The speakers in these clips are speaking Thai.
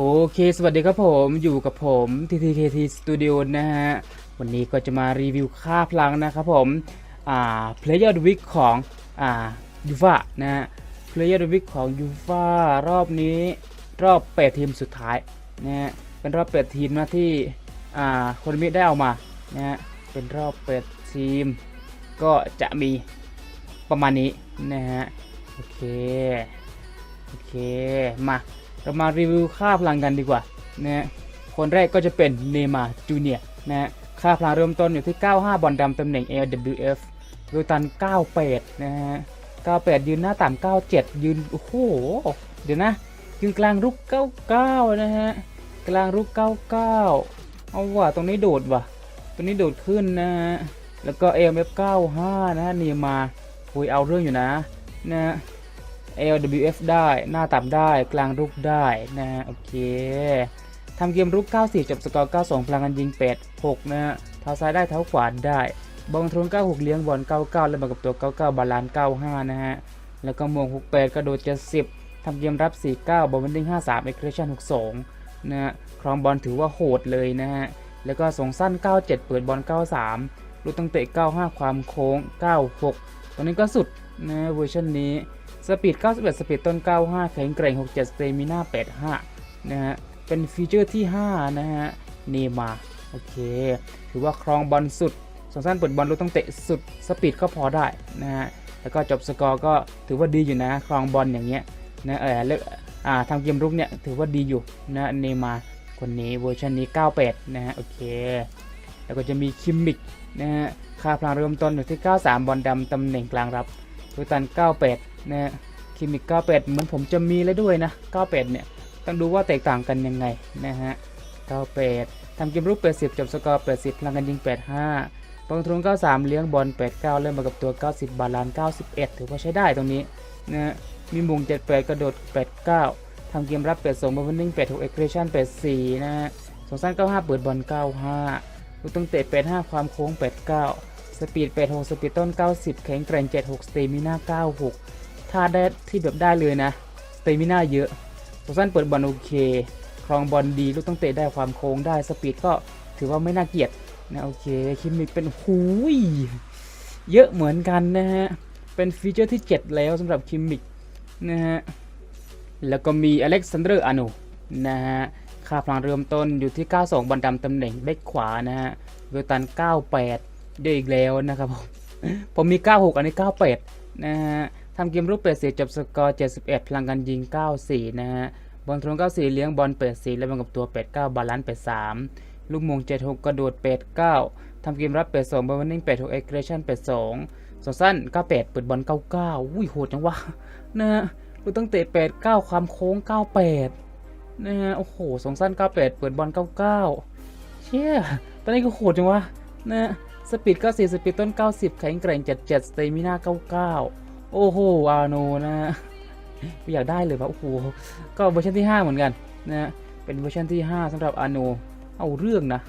โอเค สวัสดีครับผมอยู่กับผม TTKT Studio นะฮะ วันนี้ก็จะมารีวิวค่าพลังนะครับผม อ่า Player of the Week ของ อ่ายูฟานะฮะ Player of the Week ของยูฟารอบนี้รอบแปดทีมสุดท้ายนะฮะ เป็นรอบแปดทีมนะที่ อ่าคนมิได้เอามา นะฮะ เป็นรอบแปดทีม ก็จะมีประมาณนี้นะฮะ โอเค โอเค มา เรามารีวิวค่าพลังกันดีกว่านะฮะคนแรกก็จะเป็นเนมาจูเนียนะฮะค่าพลังเริ่มต้นอยู่ที่ 95 บอลดำตำแหน่ง LWF โดยตัน 98 นะฮะ 98 ยืนหน้าต่ำ97 ยืน โอ้โห เดี๋ยวนะ ยืนกลางรุก 99 นะฮะ กลางรุก 99 เอาว่ะ ตรงนี้โดดว่ะ ตรงนี้โดดขึ้นนะฮะ แล้วก็ LMF 95 นะฮะ เนมาคุยเอาเรื่องอยู่นะ นะฮะ LWF ได้หน้าต่ำได้กลางรุกได้นะฮะโอเคทำเกมรุก 94 จบสกอร์ 92 พลังกันยิง 86 นะฮะเท้าซ้ายได้เท้าขวาได้บอลทรน96 เลี้ยงบอล 99 แล้วมากับตัว 99 บาลานซ์95 นะฮะ แล้วก็มง68 กระโดด 70 ทำเกมรับ 49 บอลวันดิ้ง 53 เอ็กเ a ชั่น 62 นะฮะ ครองบอลถือว่าโหดเลยนะฮะ แล้วก็ส่งสั้น 97 เปิดบอล 93 ลูกตั้งเตะ 95 ความโค้ง 96ตัวนี้ก็สุดนะเวอร์ชันนี้ สปีด 91 สปีดต้น 95 แข็งแกร่ง 67 สเตมิน่า 85 นะฮะ เป็นฟีเจอร์ที่ 5 นะฮะ เนมา โอเค ถือว่าครองบอลสุดสองสั้นเปิดบอลรู้ต้องเตะสุด สปีดก็พอได้นะฮะ แล้วก็จบสกอร์ก็ถือว่าดีอยู่นะ ครองบอลอย่างเงี้ย นะเออเลือกอ่าทำเกมรุกเนี่ยถือว่าดีอยู่นะเนมา คนนี้เวอร์ชันนี้ 98 นะฮะ โอเค แล้วก็จะมีคิมมิกนะฮะ ค่าพลังเริ่มต้นอยู่ที่ 93 บอลดำตำแหน่งกลางรับตัวตัน 98 นะฮะคิมิก98เหมือนผมจะมีแล้วด้วยนะ 98 เนี่ย ต้องดูว่าแตกต่างกันยังไงนะฮะ 98 ทำเกมรูป 80 จบสกอร์ 80พลังกันยิง 85ปองทรุง93 เลี้ยงบอล 89 เริ่มมากับตัว 90 บาลานซ์91 ถือว่าใช้ได้ตรงนี้นะฮะ มีมุง 78 กระโดด 89 ทำเกมรับ 82บอลวันนิ่ง86 เอ็กเ a ชั่น 84 นะฮะสองสั้น95 เปิดบอล 95 ลูกตั้งเตะ 85 ความโค้ง 89 สปีด 86 สปีดต้น 90 แข็งแกร่ง 76 สเตมิน่า 96 ถ้าได้ที่แบบได้เลยนะสเตมิน่าเยอะตัวสั้นเปิดบอลโอเค ครองบอลดีลูกต้องเตะได้ความโค้งได้สปีดก็ถือว่าไม่น่าเกลียดนะโอเคคิมมิกเป็นหูยเยอะเหมือนกันนะฮะ เป็นฟีเจอร์ที่ 7 แล้วสำหรับคิมมิกนะฮะ แล้วก็มีอเล็กซานเดอร์อานูนะฮะ ค่าพลังเริ่มต้นอยู่ที่ 92 บอลดำตำแหน่งเบกขวานะฮะเวลตัน 98 เยอะอีกแล้วนะครับผม ผมมี 96 อันนี้ 98 นะฮะ ทำเกมรูปเป็ดสีจบสกอร์ 71 พลังการยิง 94 นะฮะ บอลตรง 94 เลี้ยงบอลเป็ดสีแล้วมันกับตัว89บาลานซ์83ลูกมง76 กระโดด89ทำเกมรับเป็ด2บอลวันนิ่ง86เอ็กเ a ชั่น82สองสั้น98เปิดบอล99อุ้ยโหดจังวะนะฮะลูกตั้งเตะ89 ความโค้ง 98 นะฮะ โอ้โหสองสั้น 98 เปิดบอล99 เชี่ย ตอนนี้ก็โหดจังวะนะฮะสปีด94สปีดต้น 90 แข็งแกร่ง77สเตมิน่า99 โอ้โหอาโนนะฮะอยากได้เลยปะโอ้โหก็เวอร์ชันที่ 5 เหมือนกันนะฮะเป็นเวอร์ชันที่ 5สำหรับอาโนเอาเรื่องนะ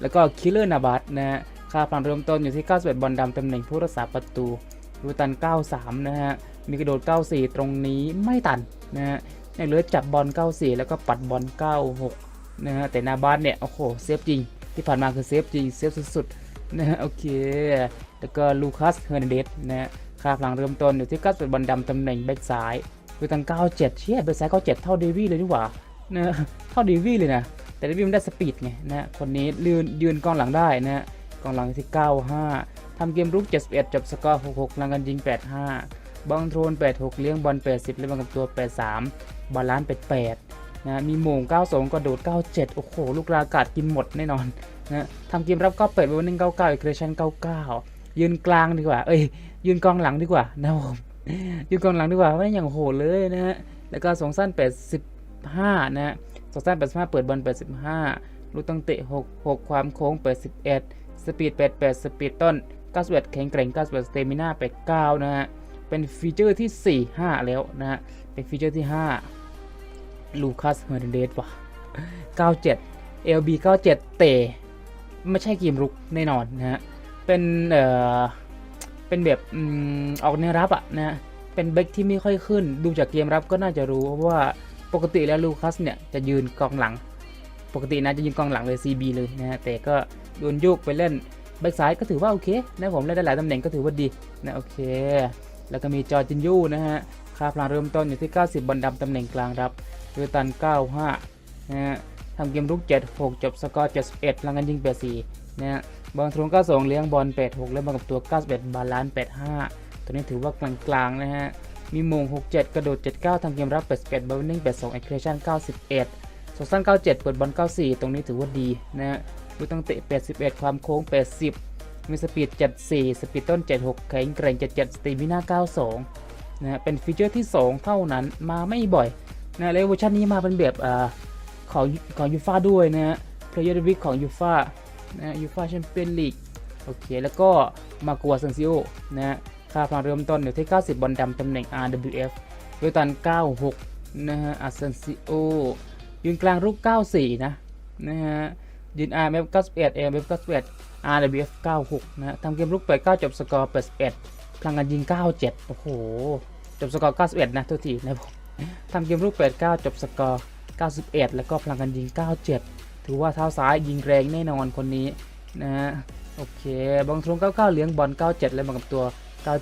แล้วก็คิลเลอร์นาบัตนะฮะค่าพลังเริ่มต้นอยู่ที่ 91 บอลดำตำแหน่งผู้รักษาประตูรูตัน 93 นะฮะ มีกระโดด 94 ตรงนี้ไม่ตันนะฮะยังเหลือจับบอล 94 แล้วก็ปัดบอล 96 นะฮะ แต่นาบัตเนี่ย โอ้โห เซฟจริง ที่ผ่านมาคือเซฟจริง เซฟสุดๆ นะฮะ โอเค แล้วก็ลูคัส เฮอร์นันเดส นะฮะ ค่าพลังเริ่มต้นอยู่ที่91บอลดำตำแหน่งแบ็กซ้ายรูตัน97เชี่ยแบ็กซ้าย97เท่าเดวี่เลยดีกว่านะเท่าเดวี่เลยนะ แต่เดวี่มันได้สปีดไงนะคนนี้ยืนยืนกองหลังได้นะกองหลังที่ 95ทำเกมรุก 71 จบสกอร์ 66พลังกันยิง 85 บอลโทรน 86 เลี้ยงบอล 80และบังกับตัว 83บาลานซ์88 นะ มีโมง 92 กระโดด 97 โอ้โห ลูกรากาดกินหมดแน่นอนนะทำเกมรับ98เบอร์หนึ่ง99เอกเรชัน99 ยืนกลางดีกว่า เอ้ย ยืนกองหลังดีกว่านะครับผมยืนกองหลังดีกว่าไม่อย่างโหดเลยนะฮะ แล้วก็สองสั้น 85 นะฮะสองสั้น 85 เปิดบอล 85 ลูกตั้งเตะ 6 6 ความโค้ง 81 สปีด 88 สปีดต้น 91 แข็งแกร่ง 91 สเตมิน่า 89 นะฮะ เป็นฟีเจอร์ที่ 4 5 แล้วนะฮะ เป็นฟีเจอร์ที่ 5 ลูคัสเฮอร์นันเดสว่ะ 97 LB 97 เตะไม่ใช่เกมรุกแน่นอนนะฮะ เป็นเอ่อเป็นแบบอืมออกแนวรับอะนะฮะเป็นเบคที่ไม่ค่อยขึ้น ดูจากเกมรับก็น่าจะรู้เพราะว่าปกติแล้วลูคัสเนี่ยจะยืนกองหลัง ปกตินะจะยืนกองหลังเลย CB เลยนะฮะแต่ก็โดนโยกไปเล่นแบ็กซ้ายก็ถือว่าโอเคนะผมเล่นได้หลายตำแหน่งก็ถือว่าดีนะโอเค แล้วก็มีจอจินยูนะฮะค่าพลังเริ่มต้นอยู่ที่ 90 บอลดำตำแหน่งกลางรับเวตัน 95นะฮะทำเกมรุก 76 จบสกอร์ 71พลังงานยิง 84นะฮะ บอลทรง92 เลี้ยงบอล 86 แล้วมากับตัว 91 บาลานซ์85 ตัวนี้ถือว่ากลางๆนะฮะ มีมง 67 กระโดด 79ทำเกมรับ 81บอลนิ่ง82เอ็กเคชั่น91สองสั้น97 เปิดบอล 94 ตรงนี้ถือว่าดีนะฮะลูกตั้งเตะ 81 ความโค้ง 80 มีสปีด 74 สปีดต้น 76 แข็งแกร่ง 77 สตีมิน่า 92 นะฮะ เป็นฟีเจอร์ที่ 2 เท่านั้น มาไม่บ่อยนะแล้วเวอร์ชันนี้มาเป็นแบบอ่าของของยูฟาด้วยนะฮะเพลเยอร์วิกของยูฟา นะยูฟาแชมเปี้ยนลีกโอเค แล้วก็มากัวเซนซิโอนะค่าพลังเริ่มต้นอยู่ที่ 90 บอลดำตำแหน่ง RWF เวตัน 96 นะฮะอาเซนซิโอยืนกลางรูป 94 นะนะฮะยืน RMF 91 AMF 91 RWF 96 นะฮะทำเกมลุกไป9จบสกอร์81พลังงานยิง 97 โอ้โห จบสกอร์ 91 นะทุกทีนะผมทำเกมลุก89 จบสกอร์ 91 แล้วก็พลังงานยิง 97 ถือว่าเท้าซ้ายยิงแรงแน่นอนคนนี้นะฮะโอเคบองทรง99เลี้ยงบอล 97 แล้วมากับตัว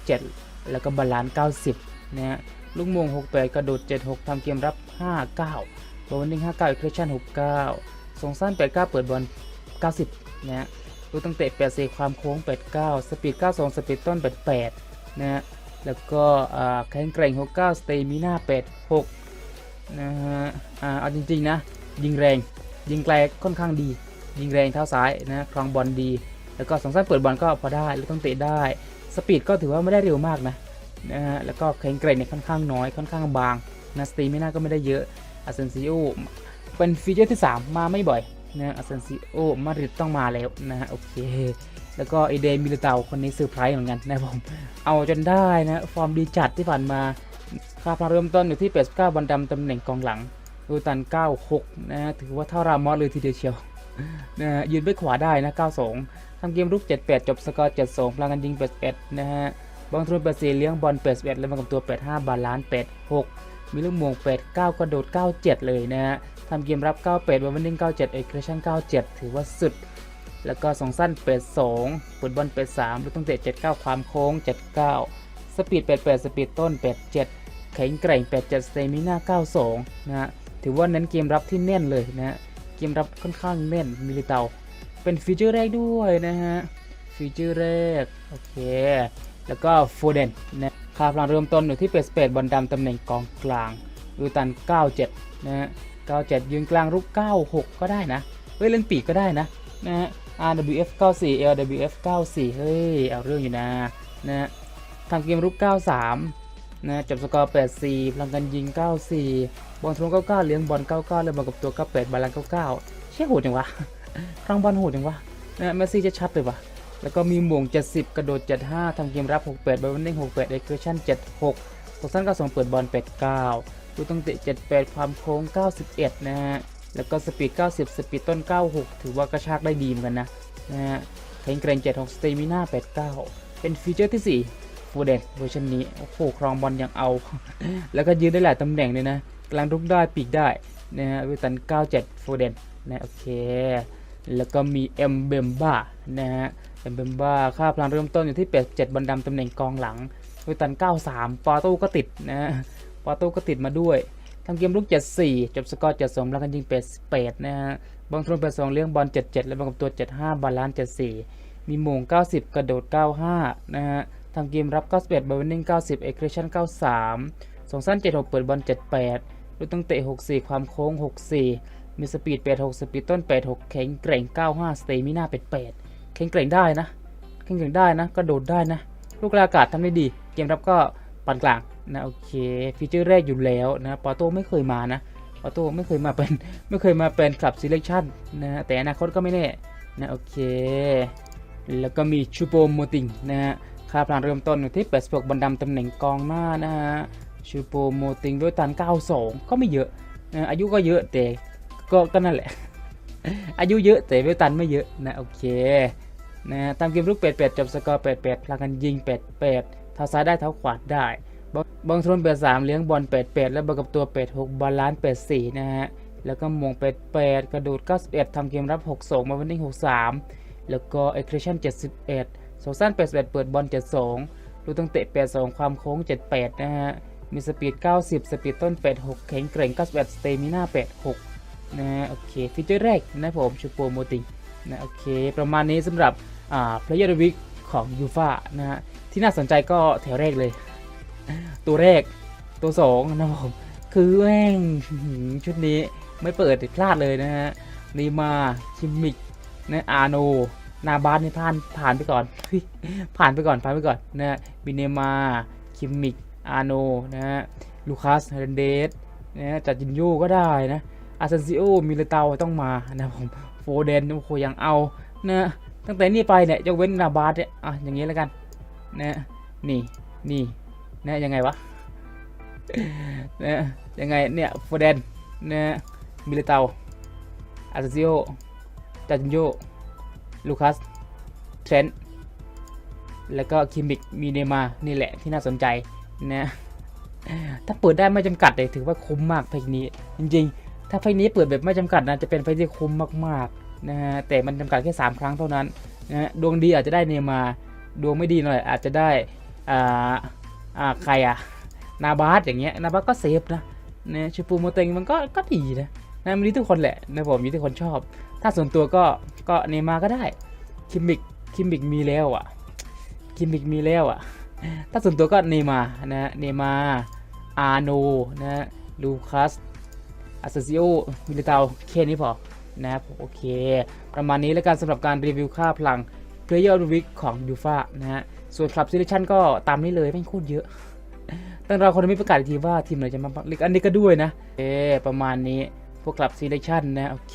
97 แล้วก็บาลานซ์90 นะฮะลูกมง 68 กระโดด 76ทำเกมรับ 59บอลนิ่ง59อีกเคชั่น 69 ส่งสั้น 89 เปิดบอล 90 นะฮะลูกตั้งเตะ84ความโค้ง 89 สปีด 92 สปีดต้น 88 นะฮะแล้วก็แข็งแกร่ง 69 สเตมิน่า86 นะฮะอ่าเอาจริง ๆ นะ ยิงแรง ยิงไกลค่อนข้างดี ยิงแรงเท้าซ้ายนะครองบอลดี แล้วก็สองสั้นเปิดบอลก็พอได้แล้วต้องเตะได้ สปีดก็ถือว่าไม่ได้เร็วมากนะนะฮะแล้วก็แข็งแกร่งเนี่ยค่อนข้างน้อยค่อนข้างบางนะสตีไม่น่าก็ไม่ได้เยอะอาเซนซิโอเป็นฟีเจอร์ที่ 3 มาไม่บ่อยนะอาเซนซิโอมาดริดต้องมาแล้วนะฮะโอเค แล้วก็เอเดมิลเตาคนนี้เซอร์ไพรส์เหมือนกันนะผมเอาจนได้นะฟอร์มดีจัดที่ผ่านมาค่าพลังเริ่มต้นอยู่ที่89บอลดำตำแหน่งกองหลัง ดูตัน 96นะฮะถือว่าเท่ารามอสเลยทีเดียวเชียวนะยืนไปขวาได้นะ 92 ทำเกมรุก 78 จบสกอร์ 72 พลังกันยิง 81 นะฮะบอลทรูน84เลี้ยงบอล 81 แล้วมากับตัว 85 บาลานซ์86 มีลูกมง 89 กระโดด 97 เลยนะฮะทำเกมรับ 98บอลวันนิ่ง97เอ็กเคชั่น97 ถือว่าสุด แล้วก็สองสั้น 82เปิดบอล 83ลูกตั้งเตะ 79 ความโค้ง 79 สปีด 88 สปีดต้น 87 แข็งแกร่ง 87 สเตมิน่า 92 นะฮะ ถือว่าเน้นเกมรับที่แน่นเลยนะฮะเกมรับค่อนข้างแน่นมิลิเตาเป็นฟีเจอร์แรกด้วยนะฮะฟีเจอร์แรกโอเคแล้วก็โฟเดนนะค่าพลังเริ่มต้นอยู่ที่เปสเปดบอลดำตำแหน่งกองกลางดูตัน 97 นะฮะ 97 ยืนกลางรุก 96 ก็ได้นะ เฮ้ย เล่นปีกก็ได้นะนะฮะ RWF 94 LWF 94 เฮ้ย เอาเรื่องอยู่นะนะฮะทำเกมรุก 93 นะจบสกอร์ 84พลังกันยิง 94 บอลทรง99 เลี้ยงบอล 99 เลยมากับตัว 98 บาลานซ์99 เชี่ยโหดจังวะครั้งบอลโหดจังวะนะเมสซี่จะชัดเลยปะแล้วก็มีหม่ง 70 กระโดด 75ทำเกมรับ 68บอลนิ่ง68เอ็กซ์ชั่น 76ตัวสั้นก็ส่งเปิดบอล 89ดูตั้งเตะ 78 ความโค้ง 91 นะฮะ แล้วก็สปีด 90 สปีดต้น 96 ถือว่ากระชากได้ดีเหมือนกันนะนะฮะแข็งแกร่ง 76 สเตมิน่า 89 เป็นฟีเจอร์ที่ 4 ฟูเดนเวอร์ชันนี้ โอ้โห ครองบอลยังเอา แล้วก็ยืนได้หลายตำแหน่งเลยนะกลางรุกได้ปีกได้นะฮะเวตัน 97ฟูเดนนะโอเค แล้วก็มีเอ็มเบมบ้านะฮะเอ็มเบมบ้าค่าพลังเริ่มต้นอยู่ที่ 87บอลดำตำแหน่งกองหลังเวตัน 93ปอโต้ก็ติดนะฮะปอโต้ก็ติดมาด้วยทำเกมลุก 74 จบสกอร์ 72แล้วกันยิงเป็ด8นะฮะบอลทรน82เลี้ยงบอล 77 แล้วมากับตัว 75 บาลานซ์ 74 มีมง90 กระโดด 95 นะฮะ ทำเกมรับ 91บอลวินนิ่ง90เอ็กเคชั่น93 ส่งสั้น 76 เปิดบอล 78 ลูกตั้งเตะ 64 ความโค้ง 64 มีสปีด 86 สปีดต้น 86 แข็งแกร่ง 95 สเตมิน่า 88 แข็งแกร่งได้นะ แข็งแกร่งได้นะ กระโดดได้นะ ลูกลางอากาศทำได้ดี เกมรับก็ปานกลางนะโอเค ฟีเจอร์แรกอยู่แล้วนะปอโต้ไม่เคยมานะปอโต้ไม่เคยมาเป็นไม่เคยมาเป็นคลับซีเล c ชั o นนะแต่อนาคตก็ไม่แน่นะโอเค แล้วก็มีชูโปโมติงนะฮะ ค่าพลังเริ่มต้นอยู่ที่86บอลดำตำแหน่งกองหน้านะฮะชูโปโมติงด้วยตัน 92 ก็ไม่เยอะอายุก็เยอะแต่ก็ก็นั่นแหละ อายุเยอะแต่เวลตันไม่เยอะนะโอเคนะตามเกมลูกเป็ดเป็ดจบสกอร์เป็ดเป็ดพลังกันยิงเป็ดเป็ดเท้าซ้ายได้เท้าขวาได้บองทรนเปดสามเลี้ยงบอลเป็ดเป็ดแล้วบวกกับตัวเป็ดหกบอลล้านเป็ดสี่นะฮะ แล้วก็มงเป็ดเป็ดกระโดด 91 ทำเกมรับ 6 2 มาวันนิ่ง 63 แล้วก็ a c c r e t i o n 71 โซซัน81 เปิดบอล 72ลูตั้งเตะ 82 ความโค้ง 78 นะฮะ มีสปีด 90 สปีดต้น 86 แข็งแกร่ง 91 สเตมิน่า 86 นะฮะ โอเค ฟีเจอร์แรกนะผม ชูโปรโมติงนะ โอเค ประมาณนี้สำหรับ อ่า Player of the Week ของยูฟ่านะฮะ ที่น่าสนใจก็แถวแรกเลย ตัวแรก ตัวสองนะผม คือแม่งชุดนี้ไม่เปิดพลาดเลยนะฮะนีมาคิมมิกนะอาโน นาบาสนี่ผ่านผ่านไปก่อน ผ่านไปก่อนผ่านไปก่อนนะฮะบินเนมา คิมมิก อาโนนะฮะลูคัสเฮเรนเดสนะฮะจัดจินยูก็ได้นะอาเซนซิโอมิเลเตาต้องมานะผมโฟเดนโอ้โหยังเอานะตั้งแต่นี้ไปเนี่ยยกเว้นนาบาสเนี่ยอะอย่างงี้แล้วกันนะนี่นี่นะยังไงวะนะยังไงเนี่ยโฟเดนนะมิเลเตาอาเซซิโอจัดยินโย ลูคัส เทรนต์แล้วก็คิมิกมีเนมา นี่แหละที่น่าสนใจนะถ้าเปิดได้ไม่จำกัดเลยถือว่าคุ้มมากเพลงนี้ จริงๆ ถ้าเพลงนี้เปิดแบบไม่จำกัดนะจะเป็นเพลงที่คุ้มมากๆนะฮะแต่มันจำกัดแค่ 3 ครั้งเท่านั้นนะฮะดวงดีอาจจะได้เนมาดวงไม่ดีหน่อยอาจจะได้อ่าอ่าใครอะนาบาสอย่างเงี้ยนาบาสก็เซฟนะเนี่ยชูปูโมเตงมันก็ก็ดีนะนะมันดีทุกคนแหละนะผมมีทุกคนชอบ ถ้าส่วนตัวก็ก็เนยมาก็ได้คิมบิกคิมบิกมีแล้วอะคิมบิกมีแล้วอะถ้าส่วนตัวก็เนยมานะเนยมาร์อาโนนะลูคัสอาเซซิโอมิลิตาแค่นี้พอนะครับโอเค ประมาณนี้แล้วกันสำหรับการรีวิวค่าพลัง Player of the Week ของยูฟานะฮะส่วนคลับซิเลชันก็ตามนี้เลยไม่โคตรเยอะตั้งเราคนไม่ประกาศอีกทีว่าทีมไหนจะมาเลีกอันนี้ก็ด้วยนะเอประมาณนี้พวกกลับซีเลชันนะโอเค